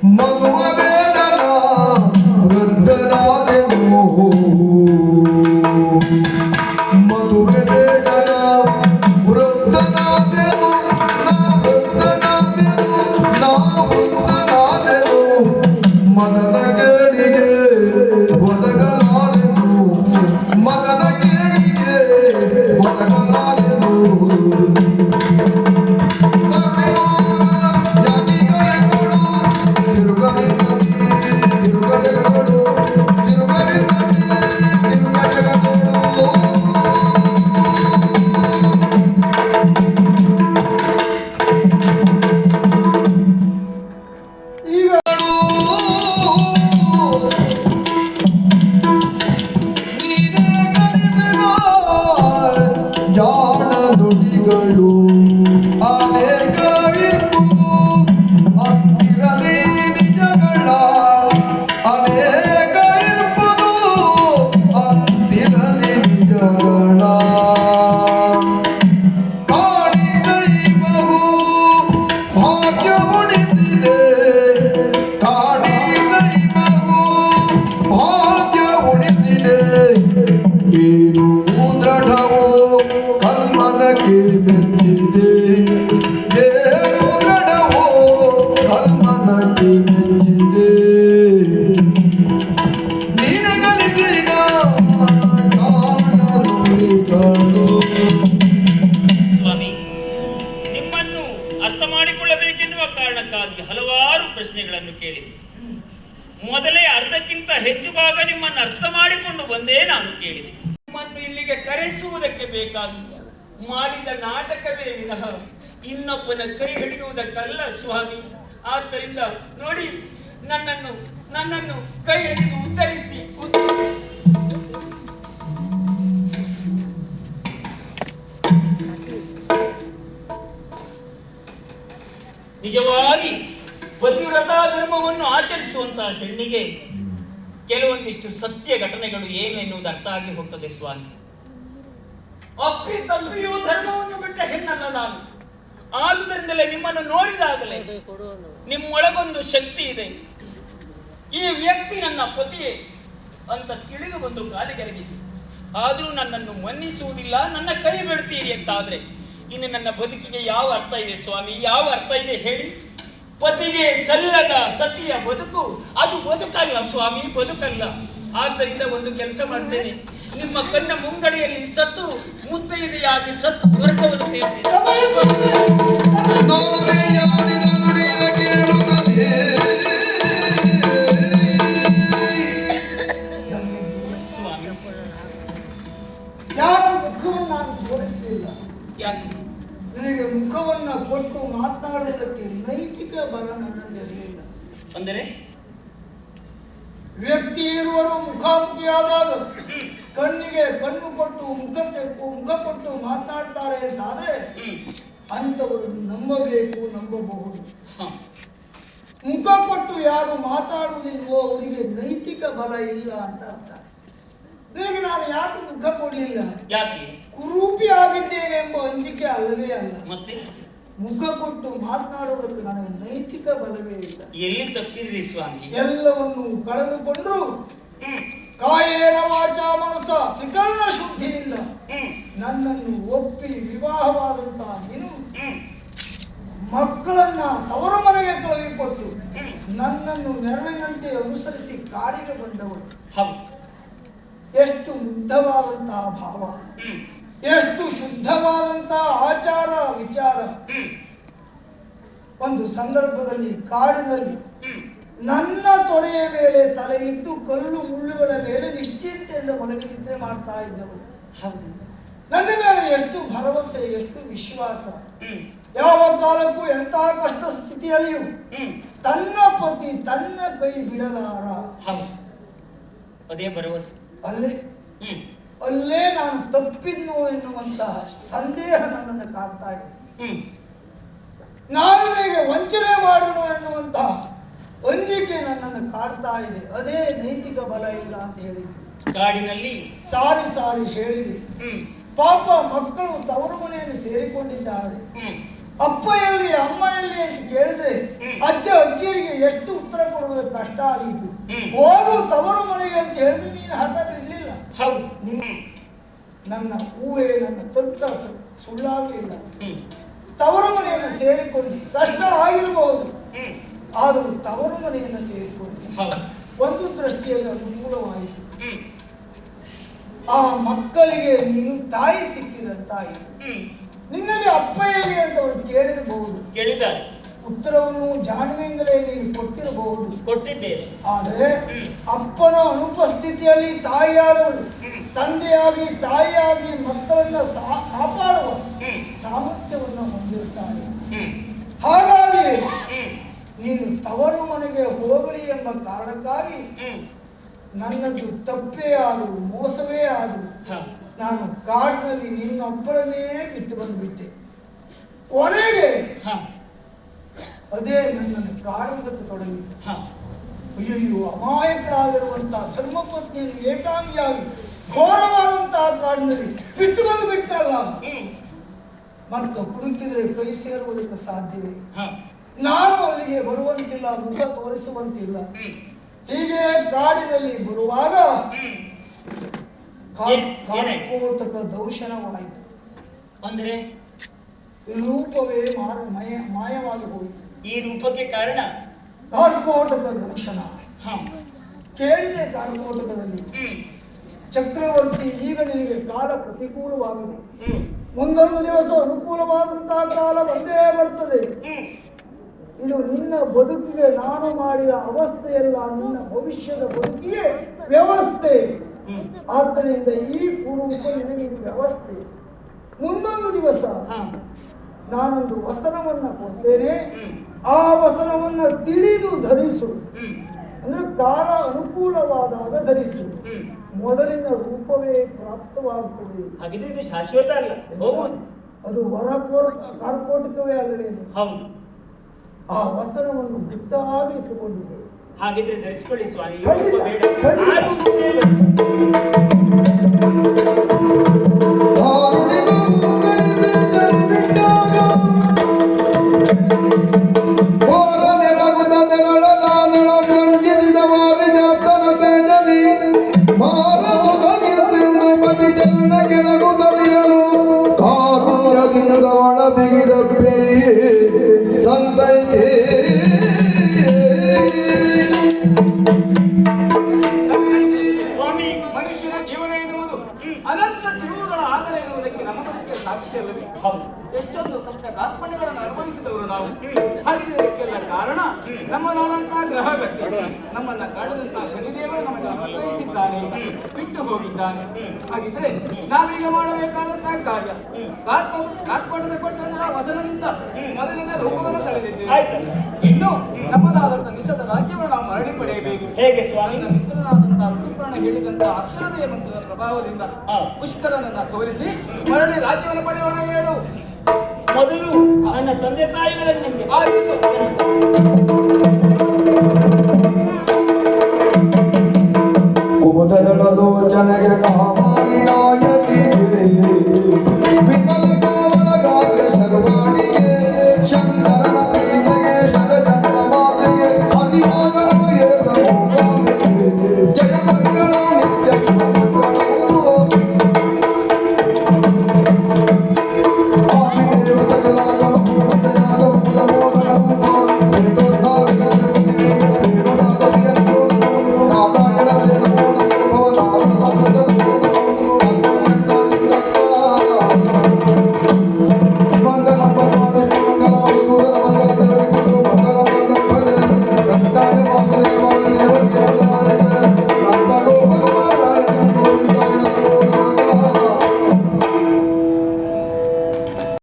Mother, ದೃಢವೋ ಕಲ್ಮನಕ್ಕೆ ಮೆಚ್ಚಿದೆ ಏನು ದೃಢವೋ ಕಲ್ಮನಕ್ಕೆ ಮೆಚ್ಚಿದೆ ನಿನಗಲಿದೀಗ ಕಾಣಲು ಸ್ವಾಮಿ, ನಿಮ್ಮನ್ನು ಅರ್ಥ ಮಾಡಿಕೊಳ್ಳಬೇಕೆನ್ನುವ ಕಾರಣಕ್ಕಾಗಿ ಹಲವಾರು ಪ್ರಶ್ನೆಗಳನ್ನು ಕೇಳಿದೆ. ಮೊದಲೇ ಅರ್ಧಕ್ಕಿಂತ ಹೆಚ್ಚು ಭಾಗ ನಿಮ್ಮನ್ನು ಅರ್ಥ ಮಾಡಿಕೊಂಡು ಬಂದೇ ನಾನು ಕೇಳಿದೆ. ಇಲ್ಲಿಗೆ ಕರೆಸುವುದಕ್ಕೆ ಬೇಕಾಗಿ ಮಾಡಿದ ನಾಟಕವೇ ವಿನಃ ಇನ್ನೊಬ್ಬನ ಕೈ ಹಿಡಿಯುವುದಕ್ಕಲ್ಲ ಸ್ವಾಮಿ. ಆದ್ದರಿಂದ ನೋಡಿ, ನನ್ನನ್ನು ನನ್ನನ್ನು ಕೈ ಹಿಡಿದು ಉತ್ತರಿಸಿ. ನಿಜವಾಗಿ ಪತಿವ್ರತಾ ಧರ್ಮವನ್ನು ಆಚರಿಸುವಂತಹ ಹೆಣ್ಣಿಗೆ ಕೆಲವೊಂದಿಷ್ಟು ಸತ್ಯ ಘಟನೆಗಳು ಏನು ಎನ್ನುವುದು ಅರ್ಥ ಆಗಿ ಹೋಗ್ತದೆ ಸ್ವಾಮಿ. ಅಪ್ಪಿ ತಪ್ಪಿಯೂ ಧರ್ಮವನ್ನು ಬಿಟ್ಟ ಹೆಣ್ಣಲ್ಲ ನಾನು. ಆದುದರಿಂದಲೇ ನಿಮ್ಮನ್ನು ನೋಡಿದಾಗಲೇ ನಿಮ್ಮೊಳಗೊಂದು ಶಕ್ತಿ ಇದೆ. ಈ ವ್ಯಕ್ತಿ ನನ್ನ ಪತಿಯೇ ಅಂತ ತಿಳಿದು ಬಂದು ಕಾಲಿಗೆರಗಿದೆ ಆದರೂ ನನ್ನನ್ನು ಮನ್ನಿಸುವುದಿಲ್ಲ ನನ್ನ ಕೈ ಬಿಡ್ತೀರಿ ಅಂತಾದ್ರೆ ಇನ್ನು ನನ್ನ ಬದುಕಿಗೆ ಯಾವ ಅರ್ಥ ಇದೆ ಸ್ವಾಮಿ? ಯಾವ ಅರ್ಥ ಇದೆ ಹೇಳಿ? ಪತಿಗೆ ಸಲ್ಲದ ಸತಿಯ ಬದುಕು ಅದು ಬದುಕಲ್ಲ ಸ್ವಾಮಿ ಬದುಕಲ್ಲ. ಆದ್ದರಿಂದ ಒಂದು ಕೆಲಸ ಮಾಡ್ತೇನೆ. ನಿಮ್ಮ ಕಣ್ಣ ಮುಂಗಡೆಯಲ್ಲಿ ಸತ್ತು ಮುತ್ತೈದೆಯಾಗಿ ಸತ್ತು ಸ್ವರ್ಗವನ್ನು ಮುಖವನ್ನು ನಾನು ತೋರಿಸಲಿಲ್ಲ? ಯಾಕೆ? ನನಗೆ ಮುಖವನ್ನ ಕೊಟ್ಟು ಮಾತನಾಡುವುದಕ್ಕೆ ನೈತಿಕ ಬಲ ನನ್ನಲ್ಲಿ ಇರಲಿಲ್ಲ. ಅಂದರೆ? ವ್ಯಕ್ತಿ ಇರುವರು ಮುಖಾಮುಖಿಯಾದಾಗ ಕಣ್ಣಿಗೆ ಕಣ್ಣು ಕೊಟ್ಟು ಮುಖಕ್ಕೆ ಮುಖ ಕೊಟ್ಟು ಮಾತನಾಡ್ತಾರೆ ಅಂತ ಆದ್ರೆ ಅಂಥವರು ನಂಬಬೇಕು ನಂಬಬಹುದು. ಮುಖ ಕೊಟ್ಟು ಯಾರು ಮಾತಾಡುವುದಿಲ್ವೋ ಅವರಿಗೆ ನೈತಿಕ ಬಲ ಇಲ್ಲ ಅಂತ ಅರ್ಥ. ನಿನಗೆ ನಾನು ಯಾಕೆ ಮುಖ ಕೊಡಲಿಲ್ಲ? ಯಾಕೆ? ಕುರೂಪಿ ಆಗಿದ್ದೇನೆ ಎಂಬ ಅಂಜಿಕೆ ಅಲ್ಲವೇ ಅಲ್ಲ. ಮತ್ತೆ? ಮುಖ ಕೊಟ್ಟು ಮಾತನಾಡುವುದಕ್ಕೆ ನನಗೆ ನೈತಿಕ ಬಲವೇ ಇಲ್ಲ. ಎಲ್ಲಿ ತಪ್ಪಿದ್ರಿ ಸ್ವಾಮಿ? ಎಲ್ಲವನ್ನು ಕಳೆದುಕೊಂಡ್ರು. ಕಾಯೇನ ವಾಚ ಮನಸ್ಸ ತ್ರಿಕರ್ಣ ಶುದ್ಧಿಯಿಂದ. ನನ್ನನ್ನು ಒಪ್ಪಿ ವಿವಾಹವಾದಂತಹ ನೀನು ಮಕ್ಕಳನ್ನ ತವರ ಮನೆಗೆ ಕಳುಹಿಕೊಟ್ಟು. ನನ್ನನ್ನು ನೆರಳಿನಂತೆ ಅನುಸರಿಸಿ ಕಾಡಿಗೆ ಬಂದವಳು. ಎಷ್ಟು ಮುಗ್ಧವಾದಂತಹ ಭಾವ. ಎಷ್ಟು ಶುದ್ಧವಾದಂತಹ ಆಚಾರ ವಿಚಾರ. ಒಂದು ಸಂದರ್ಭದಲ್ಲಿ ಕಾಡಿನಲ್ಲಿ ನನ್ನ ತೊಡೆಯ ಮೇಲೆ ತಲೆ ಇಟ್ಟು ಕಲ್ಲು ಮುಳ್ಳುಗಳ ಮೇಲೆ ನಿಶ್ಚಿಂತೆಯಿಂದ ಮಲಗಿ ನಿದ್ರೆ ಮಾಡ್ತಾ ಇದ್ದವಳು ಹೌದು. ನನ್ನ ಮೇಲೆ ಎಷ್ಟು ಭರವಸೆ ಎಷ್ಟು ವಿಶ್ವಾಸ. ಯಾವ ಕಾಲಕ್ಕೂ ಎಂತ ಕಷ್ಟ ಸ್ಥಿತಿಯಲ್ಲಿಯೂ ತನ್ನ ಪತಿ ತನ್ನ ಕೈ ಬಿಡಲಾರ. ಅದೇ ಭರವಸೆ. ಅಲ್ಲೇ. ಅಲ್ಲೇ ನಾನು ತಪ್ಪಿದ್ನು ಎನ್ನುವಂತಹ ಸಂದೇಹ ನನ್ನನ್ನು ಕಾಡ್ತಾ ಇದೆ. ನಾನು ನನಗೆ ವಂಚನೆ ಮಾಡಿದನು ಎನ್ನುವಂತಹ ಅಂಜಿಕೆ ನನ್ನನ್ನು ಕಾಡ್ತಾ ಇದೆ. ಅದೇ ನೈತಿಕ ಬಲ ಇಲ್ಲ ಅಂತ ಹೇಳಿದ್ವಿ ಕಾಡಿನಲ್ಲಿ ಸಾರಿ ಸಾರಿ ಹೇಳಿದೆ. ಪಾಪ ಮಕ್ಕಳು ತವರು ಮನೆಯಲ್ಲಿ ಸೇರಿಕೊಂಡಿದ್ದಾರೆ. ಅಪ್ಪ ಎಲ್ಲಿ ಅಮ್ಮ ಎಲ್ಲಿ ಅಂತ ಕೇಳಿದ್ರೆ. ಅಜ್ಜ ಅಜ್ಜಿಯರಿಗೆ ಎಷ್ಟು ಉತ್ತರ ಕೊಡುವುದು ಕಷ್ಟ ಆಗಿತ್ತು. ಹೋಗು ತವರು ಮನೆಗೆ ಅಂತ ಹೇಳಿದ್ರೆ ನೀನು ಹಠ ಇರಲಿಲ್ಲ. ಹೌದು. ನನ್ನ ಊಹೆ ನನ್ನ ತಂತ್ರ ಸುಳ್ಳಾಗಲಿಲ್ಲ. ತವರು ಮನೆಯನ್ನು ಸೇರಿಕೊಂಡು ಕಷ್ಟ ಆಗಿರಬಹುದು ಆದರೂ ತವರು ಮನೆಯನ್ನು ಸೇರಿಕೊಂಡು. ಒಂದು ದೃಷ್ಟಿಯಲ್ಲಿ ಅನುಕೂಲವಾಯಿತು ಆ ಮಕ್ಕಳಿಗೆ ನೀನು ತಾಯಿ ಸಿಕ್ಕಿದ ತಾಯಿ. ನಿನ್ನಲ್ಲಿ ಅಪ್ಪ ಹೇಳಿ ಅಂತ ಅವರು ಕೇಳಿರಬಹುದು. ಕೇಳಿದ್ದಾರೆ. ಉತ್ತರವನ್ನು ಜಾಣ್ಮೆಯಿಂದಲೇ ನೀನು ಕೊಟ್ಟಿರಬಹುದು. ಕೊಟ್ಟಿದ್ದೇನೆ ಆದರೆ ಅಪ್ಪನ ಅನುಪಸ್ಥಿತಿಯಲ್ಲಿ ತಾಯಿಯಾದವಳು. ತಂದೆಯಾಗಿ ತಾಯಿಯಾಗಿ ಮಕ್ಕಳನ್ನ ಕಾಪಾಡುವ ಸಾಮರ್ಥ್ಯವನ್ನು ಹೊಂದಿರುತ್ತಾಳೆ. ಹಾಗಾಗಿ ನೀನು ತವರು ಮನೆಗೆ ಹೋಗಲಿ ಎಂಬ ಕಾರಣಕ್ಕಾಗಿ ನನ್ನದು ತಪ್ಪೇ ಆದರೂ ಮೋಸವೇ ಆದರು ನಾನು ಕಾಡಿನಲ್ಲಿ ನಿನ್ನೊಬ್ಬಳನ್ನೇ ಬಿಟ್ಟು ಬಂದುಬಿಟ್ಟೆ. ಕೊನೆಗೆ ಹ. ಅದೇ ನನ್ನನ್ನು ಕಾಡುವುದಕ್ಕೆ ತೊಡಗಿತು. ಹ. ಅಯ್ಯಯ್ಯೋ ಅಮಾಯಕರಾಗಿರುವಂತಹ ಧರ್ಮಪತ್ನಿಯನ್ನು ಏಕಾಂಗಿಯಾಗಿ ಘೋರವಾದಂತಹ ಕಾಡಿನಲ್ಲಿ ಬಿಟ್ಟು ಬಂದು ಬಿಟ್ಟಲ್ಲ ಹ್ಮ್. ಮತ್ತು ಹುಡುಕಿದ್ರೆ ಕೈ ಸೇರುವುದಕ್ಕೆ ಸಾಧ್ಯವೇ? ಹ. ನಾನು ಅಲ್ಲಿಗೆ ಬರುವಂತಿಲ್ಲ ಮುಖ ತೋರಿಸುವಂತಿಲ್ಲ. ಹೀಗೆ ಕಾಡಿನಲ್ಲಿ ಬರುವಾಗ ಹ್ಮ್ ಕಾ- ಏನ್- ಏನಾಯ್ತು? ಕಾರ್ಕೋಟಕ ದೌಶನವಾಯಿತು. ಅಂದ್ರೆ? ರೂಪವೇ ಮಾರ ಮಯ ಮಾಯವಾಗಿ ಹೋಯಿತು. ಈ ರೂಪಕ್ಕೆ ಕಾರಣ? ಕಾರ್ಕೋಟಕ ದೌಶನ. ಹ. ಕೇಳಿದೆ ಕಾರ್ಕೋಟಕದಲ್ಲಿ ಚಕ್ರವರ್ತಿ ಈಗ ನಿನಗೆ ಕಾಲ ಪ್ರತಿಕೂಲವಾಗಿದೆ. ಮುಂದೊಂದು ದಿವಸ ಅನುಕೂಲವಾದಂತಹ ಕಾಲ ಬಂದೇ ಬರ್ತದೆ. ಇದು ನಿನ್ನ ಬದುಕಿಗೆ ನಾನು ಮಾಡಿದ ಅವಸ್ಥೆಯಲ್ಲ ನಿನ್ನ ಭವಿಷ್ಯದ ಬದುಕಿಗೆ ವ್ಯವಸ್ಥೆ. ಆದ್ದರಿಂದ ಈ ಕುರುಪ ನಿನಗೆ ವ್ಯವಸ್ಥೆ. ಮುಂದೊಂದು ದಿವಸ ನಾನೊಂದು ವಸನವನ್ನ ಕೊಡ್ತೇನೆ. ಆ ವಸನವನ್ನ ತಿಳಿದು ಧರಿಸು. ಅಂದ್ರೆ ಕಾಲ ಅನುಕೂಲವಾದಾಗ ಧರಿಸು. ಮೊದಲಿನ ರೂಪವೇ ಪ್ರಾಪ್ತವಾಗುತ್ತದೆ. ಹಾಗಿದ್ರೆ ಇದು ಶಾಶ್ವತ ಅಲ್ಲ. ಅದು ವರ ಕೋರ್ ಕಾರ್ಕೋಟಕವೇ ಆಗಲಿ. ಹೌದು. ಆ ವಸನವನ್ನು ಗುಟ್ಟಾಗಿ ಇಟ್ಟುಕೊಂಡಿದ್ದೆ ಹಾಗಿದ್ರೆ ಧರಿಸಿಕೊಳ್ಳಿ ಸ್ವಾಮಿ ಈ ಎಷ್ಟೊಂದು ಕಷ್ಟ ಕಾರ್ಪಣ್ಯಗಳನ್ನು ಅನುಭವಿಸಿದವರು ನಾವು. ಹಾಗಿದ್ರೆ ಕಾರಣ ನಮ್ಮ ನಾನಂತಹ ಗ್ರಹಗತಿ ನಮ್ಮನ್ನ ಕಾಡದಂತಹ ಶನಿದೇವರು ನಮಗೆ ಅನುಗ್ರಹಿಸಿದ್ದಾನೆ ಬಿಟ್ಟು ಹೋಗಿದ್ದಾನೆ ಹಾಗಿದ್ರೆ ನಾವೀಗ ಮಾಡಬೇಕಾದಂತಹ ಕಾರ್ಯ. ಕಾರ್ಪ ಕಾರ್ಪಣ್ಯದ ಕೊಟ್ಟಂತಹ ವಸನದಿಂದ ಮೊದಲಿನ ರೂಪವನ್ನು ತಳೆದಿದ್ದೇವೆ ಇನ್ನು ನಮ್ಮದಾದಂತಹ ನಿಷದ ರಾಜ್ಯವನ್ನು ನಾವು ಮರಳಿ ಪಡೆಯಬೇಕು. ಹೇಗೆ? ಸ್ವಾಮಿ? ನನ್ನ ಮಿತ್ರನಾದಂತಹ ಋತುಪರ್ಣ ಹೇಳಿದಂತಹ ಅಕ್ಷರದಯ ಮಂತ್ರದ ಪ್ರಭಾವದಿಂದ. ಪುಷ್ಕರನನ್ನ ಸೋಲಿಸಿ ಮರಳಿ ರಾಜ್ಯವನ್ನು ಪಡೆಯೋಣ ಹೇಳು. ಮೊದಲು ನನ್ನ ತಂದೆ ತಾಯಿಗಳನ್ನು ನಿಮಗೆ ಆಯಿತು ಕುಮುದಗಳದು ಜನಗೆ ಕಾಮಾಲಿನಾಯ